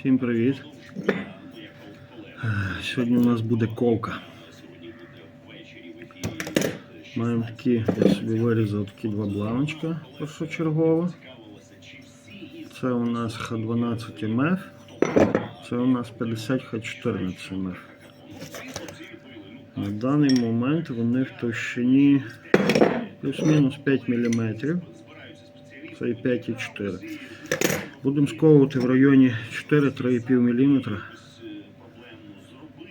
Всім привіт. Сьогодні у нас буде ковка. Маємо такі, я собі вирізав такі два бланочка першочергово. Це у нас Х12 МФ. Це у нас 50 Х14 МФ. На даний момент вони в товщині плюс-мінус 5 мм. Це і 5,4. Будемо сковувати в районі 4-3,5 мм.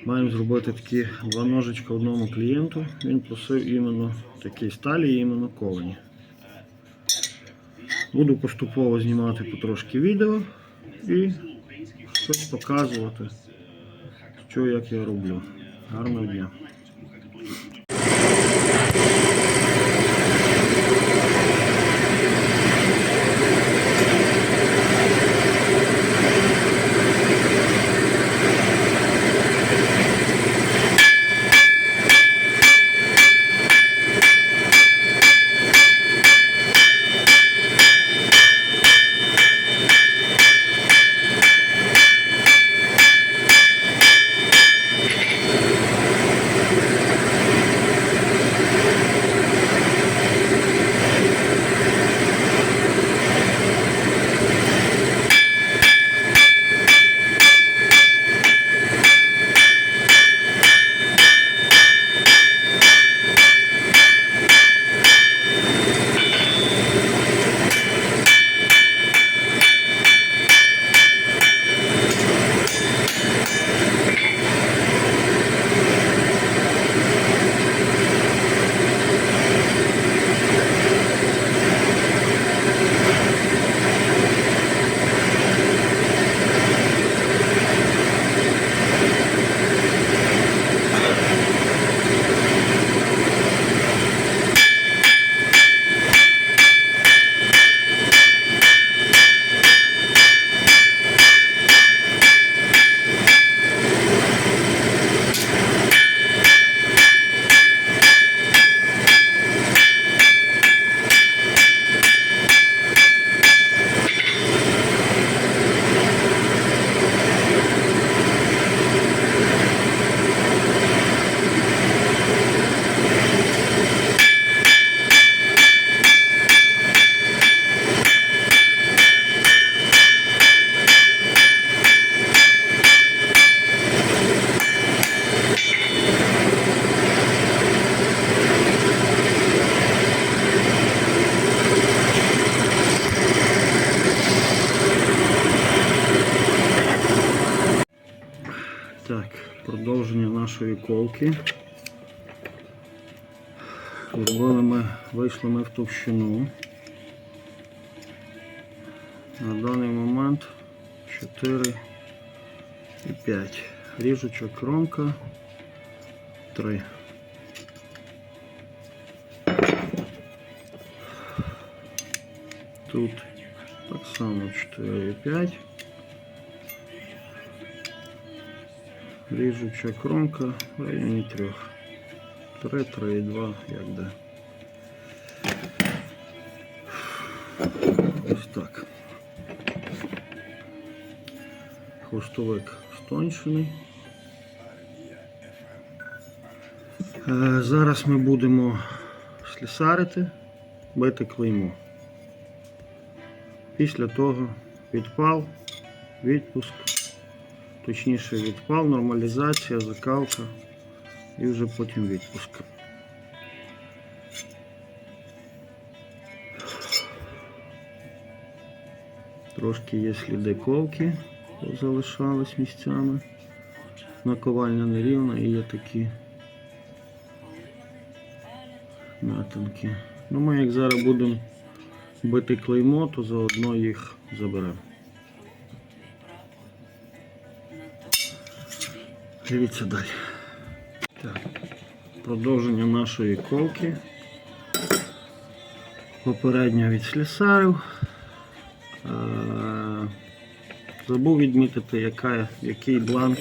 Маємо зробити такі два ножичка одному клієнту. Він просив іменно такі сталі і іменно ковані. Буду поступово знімати потрошки відео і щось показувати, що як я роблю. Гарного дня! Колки. Зробили ми, вийшли ми в товщину. На даний момент 4 і 5. Ріжуча кромка 3. Тут так само 4 і 5. Ріжуча кромка в районі 3. 3, 3 2, як де. Ось так. Хвостовик стончений. Е, Зараз ми будемо слісарити, бити клеймо. Після того відпал, відпуск, точніше відпал, нормалізація, закалка і вже потім відпуск. Трошки є сліди ковки, залишались місцями. Наковальня нерівна і є такі натинки. Ну, ми як зараз будемо бити клеймо, то заодно їх заберемо. Дивіться далі. Так, продовження нашої ковки. Попередньо відслісарив. Е, Забув відмітити, яка, який бланк,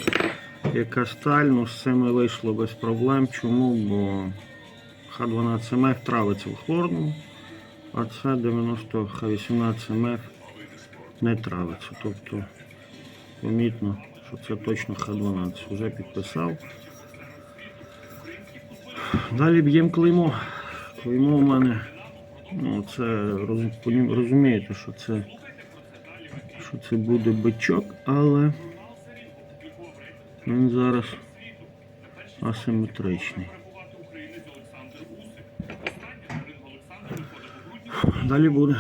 яка сталь, ну з цим вийшло без проблем. Чому? Бо Х12МФ травиться в хлорному, а це 90 Х18МФ не травиться. Тобто помітно, що це точно Х12. Вже підписав. Далі б'ємо клеймо. Клеймо у мене, ну це розумієте, що це, що це буде бичок, але він зараз асиметричний. Далі буде.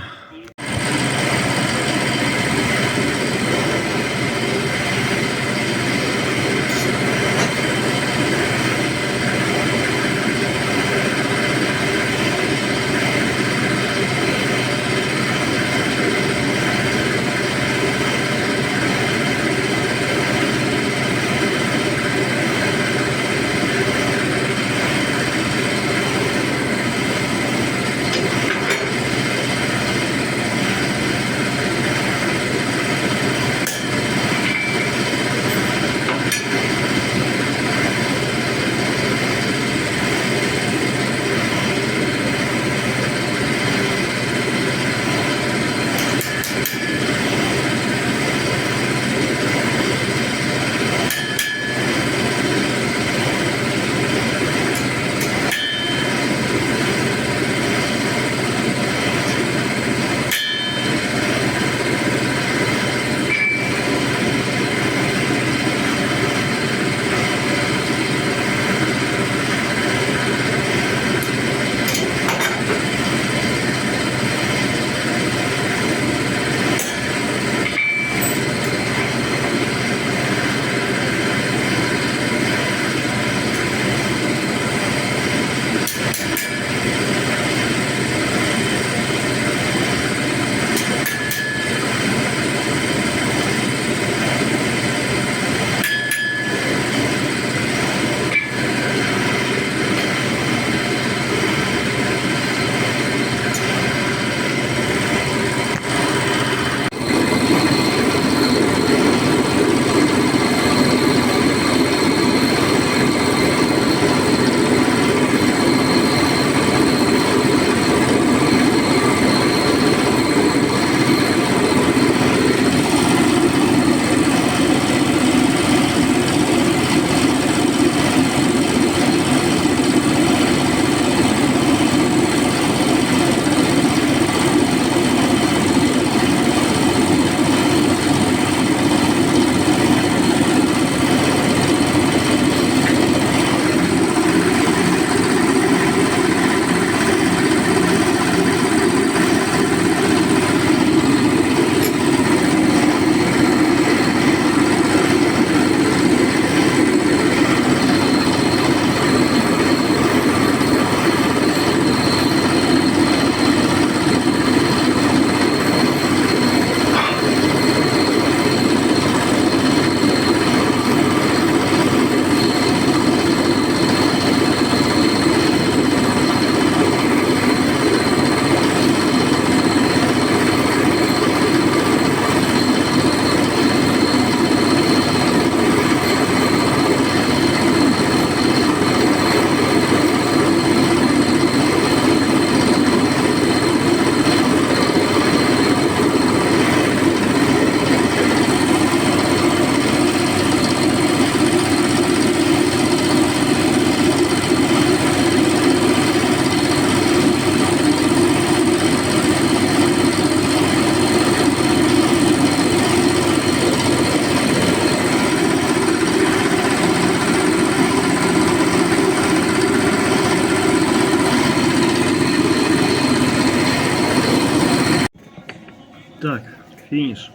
Фініш.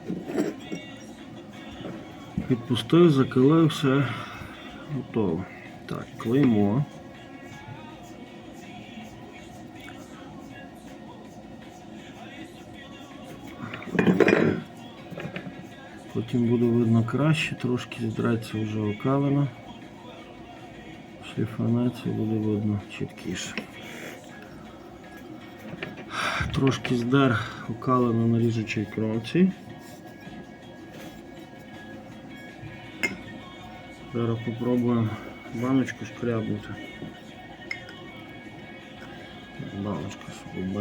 Відпустив, закалив, все готово. Так, клеймо. Потім буде видно краще, трошки зідрається вже окалина. Шліфанець і буде видно чіткіше. Трошки здер окалину на ріжучій кромці. Зараз попробуємо баночку шкрябнути. Баночка, щоб ви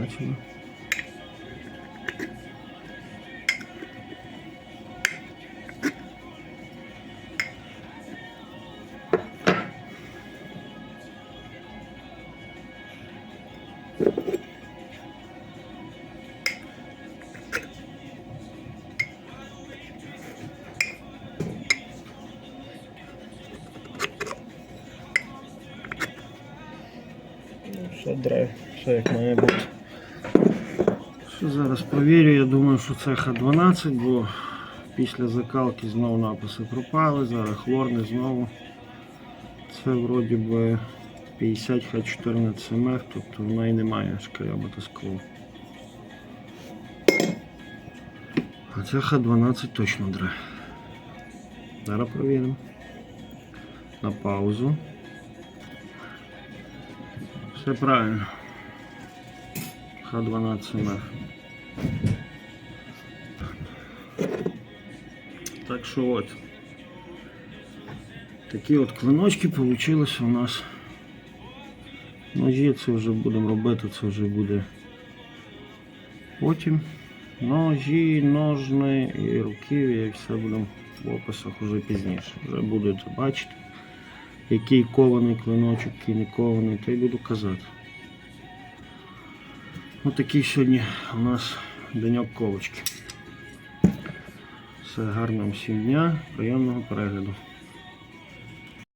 Все драйв, все як має бути. Що зараз провірю, я думаю, що це Х12, бо після закалки знову написи пропали, зараз хлорний знову. Це вроді би 50 Х14 МФ, тобто в неї немає шкарябати скло. А це Х12 точно дре. Зараз провіримо. На паузу. Все правильно. Х12 МФ. Так що от. Такі от клиночки вийшли у нас. Ножі це вже будемо робити, це вже буде потім. Ножі, ножни і руків'я, і все будемо в описах уже пізніше. Вже будете бачити, який кований клиночок, який не кований, то й буду казати. Ось такий сьогодні у нас деньок ковочки. Все гарного всім дня, приємного перегляду.